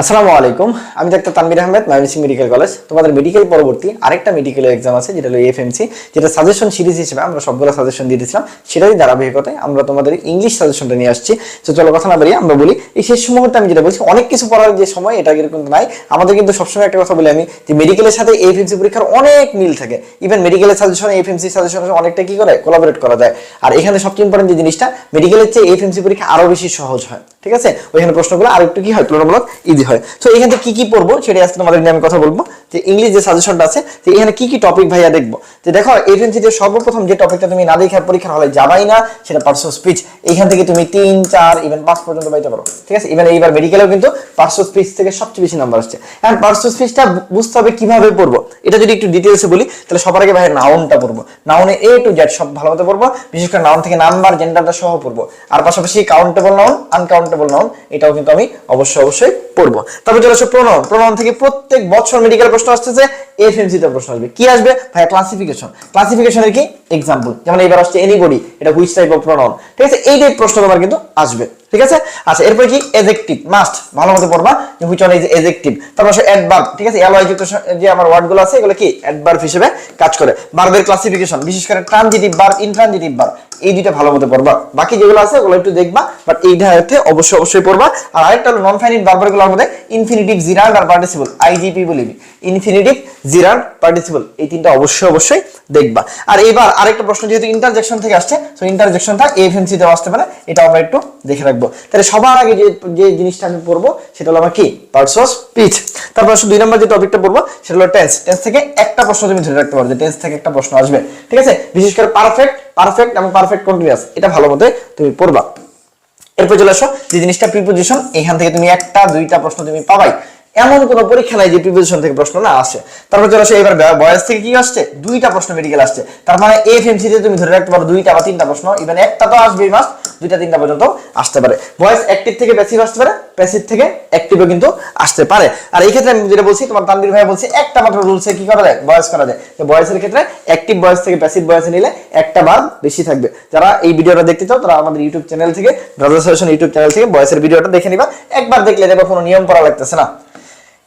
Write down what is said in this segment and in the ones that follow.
আসসালামু আলাইকুম। আমি doctor Tanvir Ahmed Mymensingh medical college. তোমাদের মেডিকেল পরবর্তী আরেকটা মেডিকেল এক্সাম আছে, যেটা হলো এফএমসি যেটা সাজেশন সিরিজ হিসেবে আমরা সবগুলো সাজেশন দিয়ে দিয়েছিলাম। সেটারই ধারাবাহিকতায় আমরা তোমাদের ইংলিশ সাজেশনটা নিয়ে আসছি। তো চলো কথা না বাড়িয়ে আমরা বলি, এই শেষ মুহূর্তে আমি যেটা বলছি, অনেক কিছু পড়ার যে সময়, এটা কিন্তু নাই। আমাদের কিন্তু সবসময় একটা কথা বলি আমি, যে মেডিকেলের সাথে এফএমসি পরীক্ষার অনেক মিল থাকে। ইভেন মেডিকেলের সাজেশন এফএমসি সাজেশন অনেকটা কি করে? কোলাবোরেট করা যায়। আর এখানে সবচেয়ে ইম্পর্টেন্ট যে জিনিসটা মেডিকেলের চেয়ে এফএমসি পরীক্ষা আরও বেশি সহজ হয়। ঠিক আছে? ওইখানে প্রশ্নগুলো আর একটু কি হয়? তুলনামূলক ইজি হয়। তো এখান থেকে কি কি পড়ব সেটাই আজকে তোমাদের নিয়ে আমি কথা বলব। যে ইংলিশ যে সাজেশনটা আছে, যে এখানে কি কি টপিক ভাইয়া দেখব? যে দেখো এফএমসিতে সর্বপ্রথম যে টপিকটা তুমি না দেখে পরীক্ষার হলে যাবাই না, সেটা পার্সো স্পিচ এইখান থেকে তুমি তিন, চার ইভেন পাঁচ পর্যন্ত পাইতে পারো। ঠিক আছে? ইভেন এইবার মেডিকেলেও কিন্তু পার্সো স্পিচ থেকে সবচেয়ে বেশি নাম্বার আসছে। এখন পার্সো স্পিচটা বুঝতে হবে কীভাবে পড়ব? এটা যদি একটু ডিটেলসে বলি, তাহলে সবার আগে ভাইয়ের নাউনটা পড়ব। নাউনে এ টু জেড সব ভালো পড়ব। বিশেষ করে নাউন থেকে নাম্বার জেন্ডারটা সহ পড়ব। আর পাশাপাশি কাউন্টেবল নাউন আনকাউন্টেবল নাউন এটাও কিন্তু আমি অবশ্যই অবশ্যই পড়ব। তারপর চলে আসো প্রণয়ন প্রণয়ন থেকে প্রত্যেক বছর মেডিকেল প্রশ্ন আসতেছে এফএমসি তে প্রশ্ন আসবে। কি আসবে? ভাইয়া ক্লাসিফিকেশন ক্লাসিফিকেশনের কি? এক্সাম্পল যেমন এবার আসছে এনিবডি এটা হুইচ টাইপ অফ প্রোনাউন ঠিক আছে? এই টাইপ প্রশ্ন তোমার কিন্তু আসবে, ঠিক আছে? আচ্ছা এরপরে কি? এজেক্টিভ মাস্ট ভালো মতো পড়বা, যে হুইচ ওয়ান ইজ এজেক্টিভ তারপর আসে অ্যাডভার্ব ঠিক আছে? এলওয়াই যুক্ত যে আমার ওয়ার্ডগুলো আছে, এগুলো কি? অ্যাডভার্ব হিসেবে কাজ করে। ভার্বের ক্লাসিফিকেশন বিশেষ করে ট্রানজিটিভ ভার্ব ইনট্রানজিটিভ ভার্ব এই দুইটা ভালো মতো পড়বা। বাকি যেগুলো আছে, ওগুলো একটু দেখবা বাট এই ধারাতে অবশ্যই অবশ্যই পড়বা। আর আরেকটা হলো নন ফাইনিট ভার্বেরগুলোর মধ্যে ইনফিনিটিভ জিরান্ড আর পার্টিসিপল আইজিপি বলি ইনফিনিটিভ জিরান্ড পার্টিসিপল এই তিনটা অবশ্যই অবশ্যই দেখবা। আর এবার আরেকটা প্রশ্ন, যেহেতু ইন্টারজেকশন থেকে আসছে তো ইন্টারজেকশনটা তে আসতে পারে এটা আমরা একটু দেখে রাখব। তাহলে সবার আগে যে জিনিসটা আমি পড়ব, সেটা হলো আমার কি? পার্টস অফ স্পিচ তারপর দুই নম্বর যে টপিকটা পড়ব, সেটা হলো টেন্স টেন্স থেকে একটা প্রশ্ন তুমি ধরে রাখতে পারো যে টেন্স থেকে একটা প্রশ্ন আসবে। ঠিক আছে? বিশেষ করে পারফেক্ট পারফেক্ট এবং পারফেক্ট কন্টিনিউয়াস এটা ভালো মতো তুমি পড়বা। এরপর চলে আসো, যে জিনিসটা প্রিপোজিশন এখান থেকে তুমি একটা, দুইটা প্রশ্ন তুমি পাবাই। এমন কোনো পরীক্ষা নাই যে প্রিপোজিশন থেকে প্রশ্ন না আসে। তারপর চলে আসো এবার বয়স থেকে কি আসছে? দুইটা প্রশ্ন মেডিকেল আসছে। তার মানে এফএমসি তে তুমি ধরে রাখতে পারো দুইটা বা তিনটা প্রশ্ন। ইভেন একটা তো আসবেই মাস, দুইটা তিনটা পর্যন্ত আসতে পারে। ভয়েস অ্যাক্টিভ থেকে প্যাসিভ আসতে পারে প্যাসিভ থেকে অ্যাক্টিভও কিন্তু আসতে পারে। আর এই ক্ষেত্রে আমি যেটা বলছি, তোমার তানবীর ভাই বলছি, একটা মাত্র রুলসে কি করা যায় বয়স করা যায় তো বয়সের ক্ষেত্রে অ্যাক্টিভ বয়স থেকে প্যাসিভ বয়সে নিলে একটা বার বেশি থাকবে। যারা এই ভিডিওটা দেখতে চাও, তারা আমাদের ইউটিউব চ্যানেল থেকে ব্রাদার সলিউশন ইউটিউব চ্যানেল থেকে বয়সের ভিডিওটা দেখে নিবা। একবার দেখলে দেখো কোনো নিয়ম পড়া লাগতেছে না।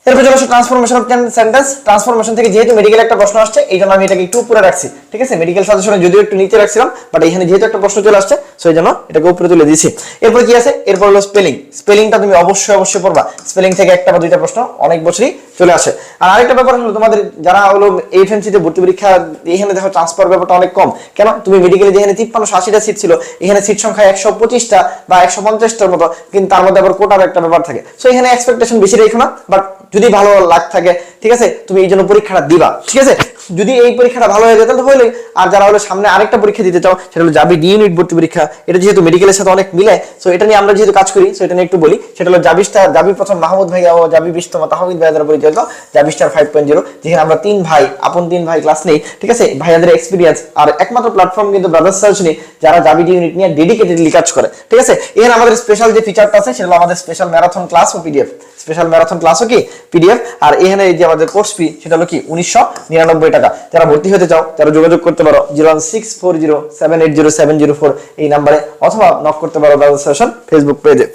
এরপর চলে ট্রান্সফরমেশন অফ সেন্টেন্স ট্রান্সফরমেশন থেকে যেহেতু মেডিকেল একটা প্রশ্ন আসছে, এই জন্য আমি এটাকে একটু উপরে রাখছি, ঠিক আছে? মেডিকেল সাজেশনে যদিও একটু নিচে রাখছিলাম বাট এখানে যেহেতু একটা প্রশ্ন চলে আসছে সেই জন্য এটাকে উপরে তুলে দিয়েছি। এরপর কি আছে? এরপর হলো স্পেলিং স্পেলিংটা তুমি অবশ্যই অবশ্যই পড়বা। স্পেলিং থেকে একটা বা দুইটা প্রশ্ন অনেক বছরই চলে আসে। আর আরেকটা ব্যাপার হলো, তোমাদের যারা হলো এফএমসি তে ভর্তি পরীক্ষা, এখানে দেখো ট্রান্সফার ব্যাপারটা অনেক কম। কেন? তুমি মেডিকেলে যেখানে তিপ্পান্ন আশিটা সিট ছিল, এখানে সিট সংখ্যা একশো পঁচিশটা বা একশো পঞ্চাশটার মতো, কিন্তু তার মধ্যে আবার কোটার একটা ব্যাপার থাকে। সো এখানে এক্সপেকটেশন বেশি রেখো না বাট যদি ভালো লাগ থাকে, ঠিক আছে? তুমি এই জন্য পরীক্ষাটা দিবা, ঠিক আছে? যদি এই পরীক্ষাটা ভালো হয়ে যায়, তাহলে হইলে আর যারা হলো সামনে আরেকটা পরীক্ষা দিতে চাও, সেটা হলো জাবি ডি ইউনিট ভর্তি পরীক্ষা। এটা যেহেতু মেডিকেলের সাথে অনেক মিলে সো এটা নিয়ে আমরা যেহেতু কাজ করি সো এটা নিয়ে একটু বলি। সেটা হলো জাবিস্টার জাবি প্রথম মাহমুদ ভাইয়া ও জাবি বিশতম তাহমিদ ভাইয়া দ্বারা পরিচালিত জাবিস্টার ফাইভ পয়েন্ট জিরো যেখানে আমরা তিন ভাই, আপন তিন ভাই ক্লাস নেই, ঠিক আছে? ভাইয়াদের এক্সপিরিয়েন্স আর একমাত্র প্ল্যাটফর্ম কিন্তু ব্রাদার্স সার্চ নেই যারা জাবি ডি ইউনিট নিয়ে ডেডিকেটেডলি কাজ করে, ঠিক আছে? এখানে আমাদের স্পেশাল যে ফিচারটা আছে, সেটা হলো আমাদের স্পেশাল ম্যারাথন ক্লাস ও পিডিএফ স্পেশাল ম্যারাথন ক্লাসও কি পিডিএফ আর এখানে এই যে আমাদের কোর্স ফি সেটা হলো কি? উনিশশো নিরানব্বই টাকা। যারা ভর্তি হতে চাও, তারা যোগাযোগ করতে পারো zero one six four zero seven eight zero seven zero four এই নাম্বারে, অথবা নক করতে পারো সেশন ফেসবুক পেজে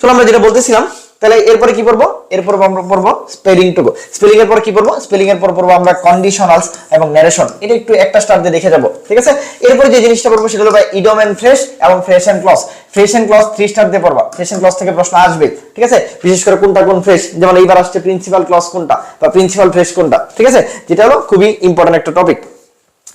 চলো আমরা যেটা বলতেছিলাম তাহলে এরপরে কি পড়ব? এরপর আমরা পড়ব স্পেলিং টুকু। স্পেলিং এর পর কি পড়ব? স্পেলিং এর পর পড়ব আমরা কন্ডিশনালস এবং ন্যারেশন এটা একটু একটা স্টার দিয়ে দেখে যাব, ঠিক আছে? এরপরে যে জিনিসটা পড়ব সেটা হলো ইডম এন্ড ফ্রেশ এবং phrase and clause phrase and clause three star দিয়ে পড়বা। ফ্রেশ এন্ড ক্লস থেকে প্রশ্ন আসবে, ঠিক আছে? বিশেষ করে কোনটা কোন ফ্রেশ যেমন এইবার আসছে প্রিন্সিপাল ক্লস কোনটা বা প্রিন্সিপাল ফ্রেশ কোনটা, ঠিক আছে? যেটা হলো খুবই ইম্পর্টেন্ট একটা টপিক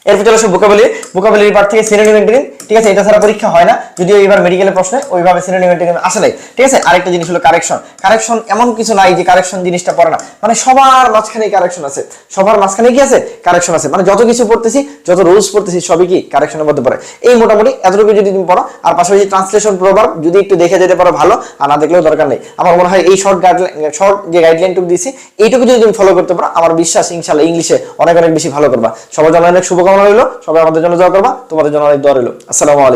এরপর চলে আসো ভোকাবুলারি ভোকাবুলারি পার্ট থেকে সিনোনিম এন্টিনিম ঠিক আছে, এটা ছাড়া পরীক্ষা হয় না। যদিও এবার মেডিকেলের প্রশ্নে ওইভাবে সিনোনিম আসে নাই ঠিক আছে, আরেকটা জিনিস হলো কারেকশন কারেকশন এমন কিছু নাই যে কারেকশন জিনিসটা পড়ে না। মানে সবার মাঝখানে কারেকশন আছে। সবার মাঝখানে কি আছে? কারেকশন আছে। মানে যত কিছু পড়তেছি, যত রুলস পড়তেছি, সবই কি কারেকশনের মধ্যে পড়ে। এই মোটামুটি এতটুকু যদি তুমি পড়ো, আর পাশাপাশি ট্রান্সলেশন প্রভাব যদি একটু দেখে যেতে পারো ভালো, আর না দেখলেও দরকার নেই। আমার মনে হয় এই শর্ট গাইডলাইন শর্ট যে গাইডলাইনটুকু দিয়েছি, এইটুকু যদি তুমি ফলো করতে পারো, আমার বিশ্বাস ইনশাল্লাহ ইংলিশে অনেক অনেক বেশি ভালো করবা। সবার জন্য অনেক শুভকামনা রইল। সবাই আমাদের জন্য দোয়া করবা। তোমাদের জন্য অনেক দোয়া রইল। আসসালামু আলাইকুম।